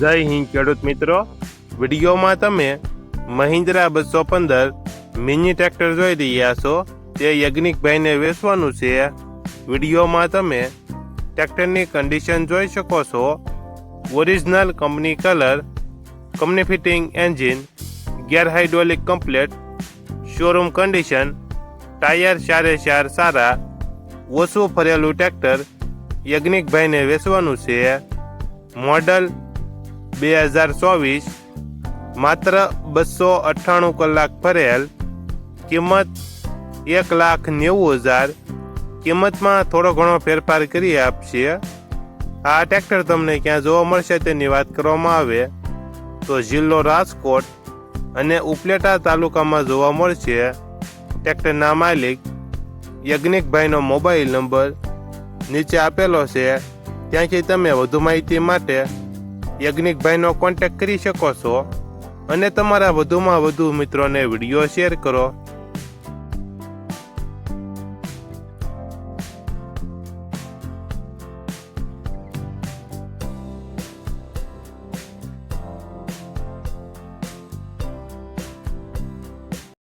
જય હિન્દ, ખેડૂત મિત્રો. વિડીયોમાં તમે મહિન્દ્રા બસો પંદર મિની ટ્રેક્ટર જોઈ રહ્યા છો. તે યજ્ઞિકભાઈને વેચવાનું છે. વિડીયોમાં તમે ટ્રેક્ટરની કન્ડિશન જોઈ શકો છો. Original company colour company fitting engine gear hydraulic complete showroom condition tyre ચારે ચાર સારા, ઓછું ફરેલું ટ્રેક્ટર યજ્ઞિકભાઈને વેચવાનું છે. મોડલ બે હજાર ચોવીસ માત્ર બસો અઠ્ઠાણું કલાક ફરેલ. કિંમત એક લાખ નેવું હજાર. કિંમતમાં થોડો ઘણો ફેરફાર કરી આપશે. આ ટ્રેક્ટર તમને ક્યાં જોવા મળશે તેની વાત કરવામાં આવે. તો જિલ્લો રાજકોટ અને ઉપલેટા તાલુકામાં જોવા મળશે. ટ્રેક્ટરના માલિક યજ્ઞિકભાઈનો મોબાઈલ નંબર નીચે આપેલો છે. ત્યાંથી તમે વધુ માહિતી માટે યજ્ઞિકભાઈનો કોન્ટેક્ટ કરી શકો છો. અને તમારા વધુમાં વધુ મિત્રોને વીડિયો શેર કરો.